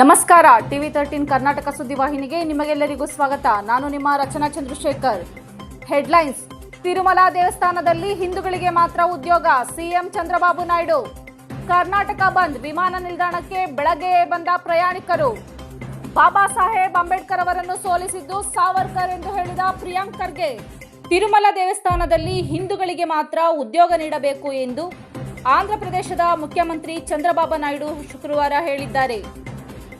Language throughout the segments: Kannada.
ನಮಸ್ಕಾರ. ಟಿವಿ ತರ್ಟೀನ್ ಕರ್ನಾಟಕ ಸುದ್ದಿವಾಹಿನಿಗೆ ನಿಮಗೆಲ್ಲರಿಗೂ ಸ್ವಾಗತ. ನಾನು ನಿಮ್ಮ ರಚನಾ ಚಂದ್ರಶೇಖರ್. ಹೆಡ್ಲೈನ್ಸ್. ತಿರುಮಲ ದೇವಸ್ಥಾನದಲ್ಲಿ ಹಿಂದೂಗಳಿಗೆ ಮಾತ್ರ ಉದ್ಯೋಗ, ಸಿಎಂ ಚಂದ್ರಬಾಬು ನಾಯ್ಡು. ಕರ್ನಾಟಕ ಬಂದ್ ವಿಮಾನ ನಿಲ್ದಾಣಕ್ಕೆ ಬೆಳಗ್ಗೆ ಬಂದ ಪ್ರಯಾಣಿಕರು. ಬಾಬಾ ಸಾಹೇಬ್ ಅಂಬೇಡ್ಕರ್ ಅವರನ್ನು ಸೋಲಿಸಿದ್ದು ಸಾವರ್ಕರ್ ಎಂದು ಹೇಳಿದ ಪ್ರಿಯಾಂಕ್ ಖರ್ಗೆ. ತಿರುಮಲ ದೇವಸ್ಥಾನದಲ್ಲಿ ಹಿಂದೂಗಳಿಗೆ ಮಾತ್ರ ಉದ್ಯೋಗ ನೀಡಬೇಕು ಎಂದು ಆಂಧ್ರಪ್ರದೇಶದ ಮುಖ್ಯಮಂತ್ರಿ ಚಂದ್ರಬಾಬು ನಾಯ್ಡು ಶುಕ್ರವಾರ ಹೇಳಿದ್ದಾರೆ.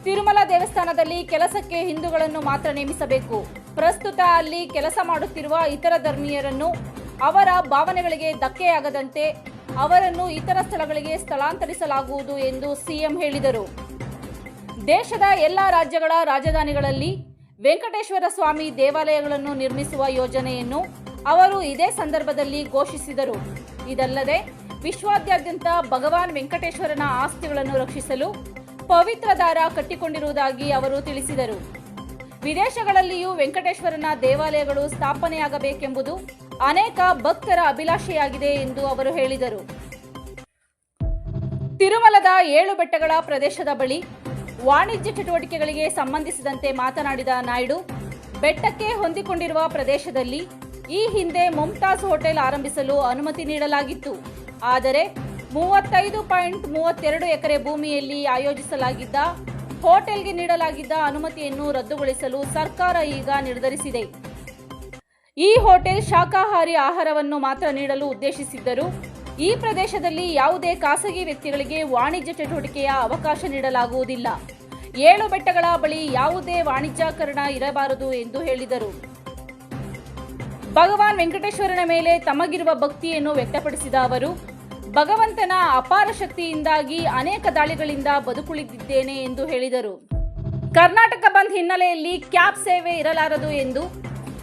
ತಿರುಮಲ ದೇವಸ್ಥಾನದಲ್ಲಿ ಕೆಲಸಕ್ಕೆ ಹಿಂದೂಗಳನ್ನು ಮಾತ್ರ ನೇಮಿಸಬೇಕು. ಪ್ರಸ್ತುತ ಅಲ್ಲಿ ಕೆಲಸ ಮಾಡುತ್ತಿರುವ ಇತರ ಧರ್ಮೀಯರನ್ನು ಅವರ ಭಾವನೆಗಳಿಗೆ ಧಕ್ಕೆಯಾಗದಂತೆ ಅವರನ್ನು ಇತರ ಸ್ಥಳಗಳಿಗೆ ಸ್ಥಳಾಂತರಿಸಲಾಗುವುದು ಎಂದು ಸಿಎಂ ಹೇಳಿದರು. ದೇಶದ ಎಲ್ಲ ರಾಜ್ಯಗಳ ರಾಜಧಾನಿಗಳಲ್ಲಿ ವೆಂಕಟೇಶ್ವರ ಸ್ವಾಮಿ ದೇವಾಲಯಗಳನ್ನು ನಿರ್ಮಿಸುವ ಯೋಜನೆಯನ್ನು ಅವರು ಇದೇ ಸಂದರ್ಭದಲ್ಲಿ ಘೋಷಿಸಿದರು. ಇದಲ್ಲದೆ ವಿಶ್ವಾದ್ಯಂತ ಭಗವಾನ್ ವೆಂಕಟೇಶ್ವರನ ಆಸ್ತಿಗಳನ್ನು ರಕ್ಷಿಸಲು ಪವಿತ್ರ ದಾರ ಕಟ್ಟಿಕೊಂಡಿರುವುದಾಗಿ ಅವರು ತಿಳಿಸಿದರು. ವಿದೇಶಗಳಲ್ಲಿಯೂ ವೆಂಕಟೇಶ್ವರನ ದೇವಾಲಯಗಳು ಸ್ಥಾಪನೆಯಾಗಬೇಕೆಂಬುದು ಅನೇಕ ಭಕ್ತರ ಅಭಿಲಾಷೆಯಾಗಿದೆ ಎಂದು ಅವರು ಹೇಳಿದರು. ತಿರುಮಲದ ಏಳು ಬೆಟ್ಟಗಳ ಪ್ರದೇಶದ ಬಳಿ ವಾಣಿಜ್ಯ ಚಟುವಟಿಕೆಗಳಿಗೆ ಸಂಬಂಧಿಸಿದಂತೆ ಮಾತನಾಡಿದ ನಾಯ್ಡು, ಬೆಟ್ಟಕ್ಕೆ ಹೊಂದಿಕೊಂಡಿರುವ ಪ್ರದೇಶದಲ್ಲಿ ಈ ಹಿಂದೆ ಮುಮ್ತಾಜ್ ಹೋಟೆಲ್ ಆರಂಭಿಸಲು ಅನುಮತಿ ನೀಡಲಾಗಿತ್ತು. ಆದರೆ ಮೂವತ್ತೈದು ಪಾಯಿಂಟ್ ಮೂವತ್ತೆರಡು ಎಕರೆ ಭೂಮಿಯಲ್ಲಿ ಆಯೋಜಿಸಲಾಗಿದ್ದ ಹೋಟೆಲ್ಗೆ ನೀಡಲಾಗಿದ್ದ ಅನುಮತಿಯನ್ನು ರದ್ದುಗೊಳಿಸಲು ಸರ್ಕಾರ ಈಗ ನಿರ್ಧರಿಸಿದೆ. ಈ ಹೋಟೆಲ್ ಶಾಖಾಹಾರಿ ಆಹಾರವನ್ನು ಮಾತ್ರ ನೀಡಲು ಉದ್ದೇಶಿಸಿದ್ದರು ಈ ಪ್ರದೇಶದಲ್ಲಿ ಯಾವುದೇ ಖಾಸಗಿ ವ್ಯಕ್ತಿಗಳಿಗೆ ವಾಣಿಜ್ಯ ಚಟುವಟಿಕೆಯ ಅವಕಾಶ ನೀಡಲಾಗುವುದಿಲ್ಲ. ಏಳು ಬೆಟ್ಟಗಳ ಬಳಿ ಯಾವುದೇ ವಾಣಿಜ್ಯಕರಣ ಇರಬಾರದು ಎಂದು ಹೇಳಿದರು. ಭಗವಾನ್ ವೆಂಕಟೇಶ್ವರನ ಮೇಲೆ ತಮಗಿರುವ ಭಕ್ತಿಯನ್ನು ವ್ಯಕ್ತಪಡಿಸಿದ ಅವರು ಭಗವಂತನ ಅಪಾರ ಶಕ್ತಿಯಿಂದಾಗಿ ಅನೇಕ ದಾಳಿಗಳಿಂದ ಬದುಕುಳಿದಿದ್ದೇನೆ ಎಂದು ಹೇಳಿದರು. ಕರ್ನಾಟಕ ಬಂದ್ ಹಿನ್ನೆಲೆಯಲ್ಲಿ ಕ್ಯಾಬ್ ಸೇವೆ ಇರಲಾರದು ಎಂದು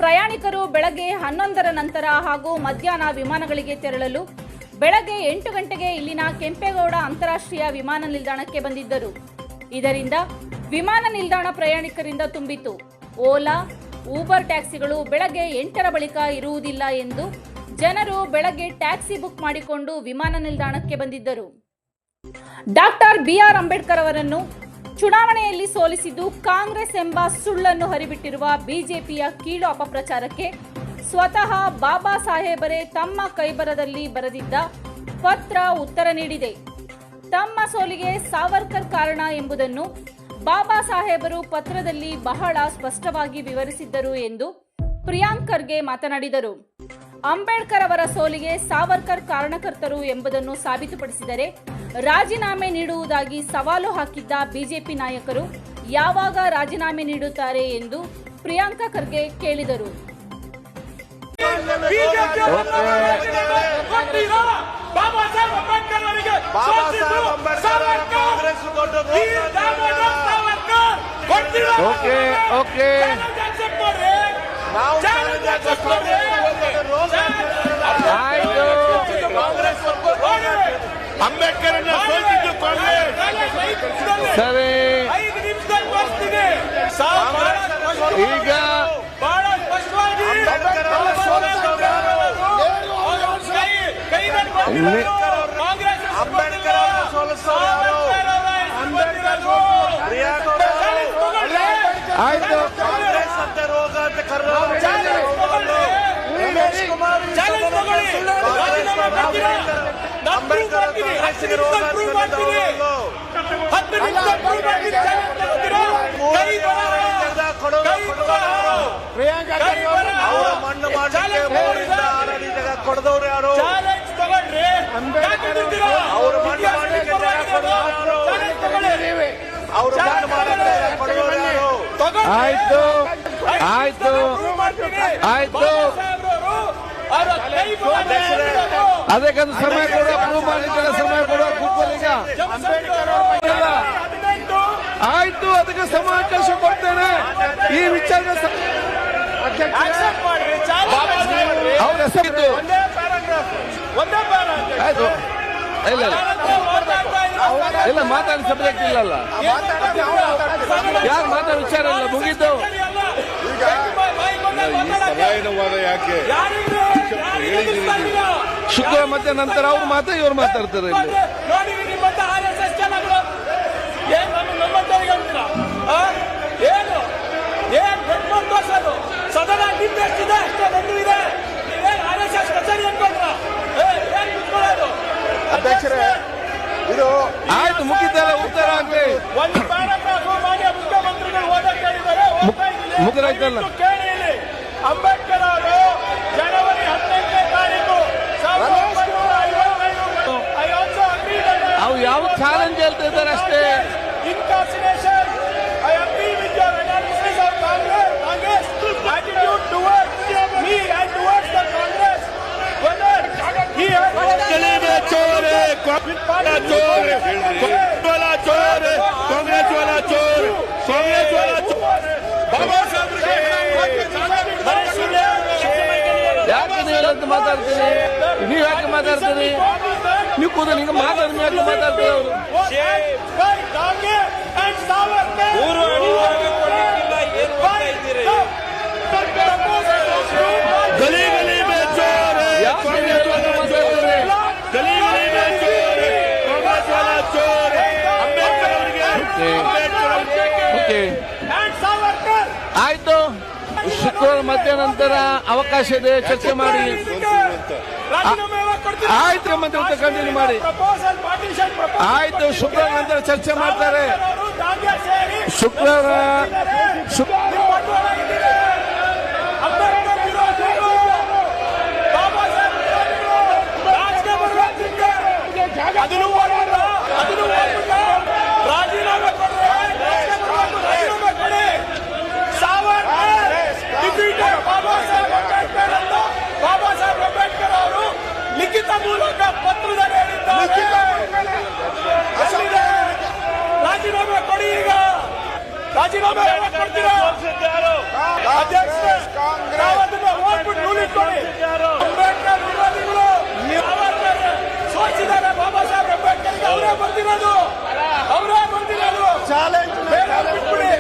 ಪ್ರಯಾಣಿಕರು ಬೆಳಗ್ಗೆ ಹನ್ನೊಂದರ ನಂತರ ಹಾಗೂ ಮಧ್ಯಾಹ್ನ ವಿಮಾನಗಳಿಗೆ ತೆರಳಲು ಬೆಳಗ್ಗೆ ಎಂಟು ಗಂಟೆಗೆ ಇಲ್ಲಿನ ಕೆಂಪೇಗೌಡ ಅಂತಾರಾಷ್ಟ್ರೀಯ ವಿಮಾನ ನಿಲ್ದಾಣಕ್ಕೆ ಬಂದಿದ್ದರು. ಇದರಿಂದ ವಿಮಾನ ನಿಲ್ದಾಣ ಪ್ರಯಾಣಿಕರಿಂದ ತುಂಬಿತು ಓಲಾ, ಊಬರ್ ಟ್ಯಾಕ್ಸಿಗಳು ಬೆಳಗ್ಗೆ ಎಂಟರ ಬಳಿಕ ಇರುವುದಿಲ್ಲ ಎಂದು ಜನರು ಬೆಳಗ್ಗೆ ಟ್ಯಾಕ್ಸಿ ಬುಕ್ ಮಾಡಿಕೊಂಡು ವಿಮಾನ ನಿಲ್ದಾಣಕ್ಕೆ ಬಂದಿದ್ದರು. ಡಾಕ್ಟರ್ ಬಿ ಆರ್ ಅಂಬೇಡ್ಕರ್ ಅವರನ್ನು ಚುನಾವಣೆಯಲ್ಲಿ ಸೋಲಿಸಿದ್ದು ಕಾಂಗ್ರೆಸ್ ಎಂಬ ಸುಳ್ಳನ್ನು ಹರಿಬಿಟ್ಟಿರುವ ಬಿಜೆಪಿಯ ಕೀಳು ಅಪಪ್ರಚಾರಕ್ಕೆ ಸ್ವತಃ ಬಾಬಾ ಸಾಹೇಬರೇ ತಮ್ಮ ಕೈಬರದಲ್ಲಿ ಬರೆದಿದ್ದ ಪತ್ರ ಉತ್ತರ ನೀಡಿದೆ. ತಮ್ಮ ಸೋಲಿಗೆ ಸಾವರ್ಕರ್ ಕಾರಣ ಎಂಬುದನ್ನು ಬಾಬಾ ಸಾಹೇಬರು ಪತ್ರದಲ್ಲಿ ಬಹಳ ಸ್ಪಷ್ಟವಾಗಿ ವಿವರಿಸಿದ್ದರು ಎಂದು ಪ್ರಿಯಾಂಕರ್ಗೆ ಮಾತನಾಡಿದರು. ಅಂಬೇಡ್ಕರ್ ಅವರ ಸೋಲಿಗೆ ಸಾವರ್ಕರ್ ಕಾರಣಕರ್ತರು ಎಂಬುದನ್ನು ಸಾಬೀತುಪಡಿಸಿದರೆ ರಾಜೀನಾಮೆ ನೀಡುವುದಾಗಿ ಸವಾಲು ಹಾಕಿದ್ದ ಬಿಜೆಪಿ ನಾಯಕರು ಯಾವಾಗ ರಾಜೀನಾಮೆ ನೀಡುತ್ತಾರೆ ಎಂದು ಪ್ರಿಯಾಂಕಾ ಖರ್ಗೆ ಕೇಳಿದರು. Okay okay. ಅಂಬೇಡ್ಕರ್ ಸೋಲಿಸಿದ್ದು ಕಾಂಗ್ರೆಸ್. ಸರಿ. ಈಗ ಬಹಳ ಸ್ಪಷ್ಟವಾಗಿ ಕಾಂಗ್ರೆಸ್. ಅಂಬೇಡ್ಕರ್. ಆಯ್ತು. ಕಾಂಗ್ರೆಸ್ ಅಂತ ರೋಗ ಅಂತ ಕರೆದವರು ಚಾಲೆಂಜ್ ತಗೊಳ್ಳಿ. ರಾಜೀನಾಮೆ ಮಾಡ್ತೀರಾ? ನಾನು ಮಾಡ್ತೀನಿ. ಹತ್ತು ಮಾಡ್ತೀನಿ. ಹತ್ತು prove ಮಾಡ್ತೀನಿ. ಚಾಲೆಂಜ್ ತಗೊಳ್ತೀರಾ? ಕೈ ಬರ. ಕೈ ಬರ. ಕೈ ಬರ. ಅವರ ಮಣ್ಣು ಮಾಡಲಿಕ್ಕೆ ಚಾಲೆಂಜ್ ಮೂರಿಂದ ತಗೊಳ್ಳಿ. ಜಾಗ ಕೊಡದವ್ರು ಯಾರು ಚಾಲೆಂಜ್ ತಗೊಳ್ರಿ. ಯಾಕೆ ನಿಂತಿರಾ? ಅವ್ರು ಮಣ್ಣು ಮಾಡ್ಲಿಕ್ಕೆ ಜಾಗ ಯಾರು? ಚಾಲೆಂಜ್ ತಗೊಳ್ಳಿ. ಅವರು ಮಣ್ಣು ಮಾಡಲಿಕ್ಕೆ ಜಾಗ ಕೊಡದವ್ರು ಯಾರು ಆಯ್ತು ಆಯ್ತು ಆಯ್ತು. ಬಾಬಾ ಸಾಹೇಬ್ರವರು ಅವರ ಕೈ ಬಲ ಅಧ್ಯಕ್ಷರೇ. ಅದಕ್ಕೊಂದು ಸಮಯ ಕೊಡುವ ಪ್ರೂವ್ ಮಾಡಲಿಕ್ಕೆ ಸಮಯ ಕೊಡುವ ಫುಟ್ಬಾಲ್. ಹದಿನೆಂಟು ಆಯ್ತು ಅದಕ್ಕೆ ಸಮಾವಕಾಶ ಕೊಡ್ತೇನೆ. ಈ ವಿಚಾರ. ಅವ್ರ ಹೆಸರಿದ್ದು ಒಂದೇ ಪ್ಯಾರಾಗ್ರಾಫ್ ಒಂದೇ ಪ್ಯಾರಾಗ್ರಾಫ್ ಆಯ್ತು. ಇಲ್ಲ ಇಲ್ಲ. ಇಲ್ಲ ಮಾತಾಡಿ ಸಬ್ಜೆಕ್ಟ್ ಇಲ್ಲಲ್ಲ ಯಾರು ಮಾತಾಡೋ ವಿಚಾರ ಇಲ್ಲ ಮುಗಿದ್ದು ಯಾಕೆ? ಶುಕ್ರವಾರ ಮತ್ತೆ ನಂತರ ಅವ್ರು ಮಾತಾ ಇವ್ರು ಮಾತಾಡ್ತಾರೆ ಇಲ್ಲಿ. ನೋಡಿ ನಿಮ್ಮಂತ ಆರ್ ಎಸ್ ಎಸ್ ಜನಗಳು. ಏನ್ ನಮ್ಮ ನಮ್ಮಂತವರಿಗೆ ಅಂತೀರಾ ಆ? ಏನು? ಏನ್ ಬೆಟ್ಕೊಂಡು ತೋರ್ಸೋದು ಸದನ ನಿಮ್ಮೆಷ್ಟಿದೆ ಅಷ್ಟೇ ನಂದು ಇದೆ. ನೀವೇನ್ ಆರ್ ಎಸ್ ಎಸ್ ಕಚೇರಿ ಅನ್ಕೊಂಡ್ರ? ಏನ್ ಕುತ್ಕೊಳ್ಳೋದು? ಅಧ್ಯಕ್ಷರೇ ಇದು ಆಯ್ತು ಮುಗಿದಲ್ಲ ಉತ್ತರ ಅಂದ್ರೆ ಒಂದು ಪ್ಯಾರಾಗ್ರಾಫ್ ಮಾನ್ಯ ಮುಖ್ಯಮಂತ್ರಿಗಳು ಓದಕ್ಕೆ ಹೇಳಿದ್ದಾರೆ. ಮುಗ್ದಾಯ್ತಲ್ಲ? ಕೇಳಿ ಇಲ್ಲಿ. ಅಂಬೇಡ್ಕರ್ ಚಾಲೆಂಜ್ ಹೇಳ್ತಾ ಯಾಕೆ ಮಾತಾಡ್ತೀರಿ? ನೀವು ಯಾಕೆ ಮಾತಾಡ್ತೀರಿ ನೀವು ಕೂದಲು ಈಗ ಮಾತಾಡಿ ನೀವು ಯಾಕೆ ಮಾತಾಡ್ತೀರಿ? ಅವರು ಆಯ್ತು. ಶುಕ್ರವಾರ ಮಧ್ಯಾಹ್ನ ಅವಕಾಶ ಇದೆ, ಚರ್ಚೆ ಮಾಡಿ? ಆಯ್ತು ಮಂತ್ರಿ ಕಂಟಿನ್ಯೂ ಮಾಡಿ ಆಯ್ತು, ಶುಕ್ರವಾರ ನಂತರ ಚರ್ಚೆ ಮಾಡ್ತಾರೆ ಶುಕ್ರವಾರ, ಶುಕ್ ನಿಮ್ಮ ಅಂಬೇಡ್ಕರ್ ಬಾಬಾ ಸಾಹೇಬ್ ಅಂಬೇಡ್ಕರ್ ಅವರು ಬಾಬಾ ಸಾಹೇಬ್ ಅಂಬೇಡ್ಕರ್ ಅವರು ಲಿಖಿತ ಮೂಲಕ ಪತ್ರದಲ್ಲಿ ಹೇಳಿದ್ದಾರೆ ರಾಜೀನಾಮೆ ಕೊಡಿ ಈಗ. ರಾಜೀನಾಮೆ ಕೊಡ್ತೀರಾ? ಅಧ್ಯಕ್ಷ ನಾವು ಅದನ್ನ ಹೋಗ್ಬಿಟ್ಟು ಉಳಿಕೊಳ್ಳಿ ಅಂಬೇಡ್ಕರ್ ವಿರೋಧಿಗಳು ಸೋಚಿದ್ದಾರೆ ಬಾಬಾ ಸಾಹೇಬ್ ಅವರೇ ಬರ್ತಿರೋದು ಅವರೇ ಬರ್ತಿರೋದು ಚಾಲೆಂಜ್ ಬಿಟ್ಬಿಡಿ.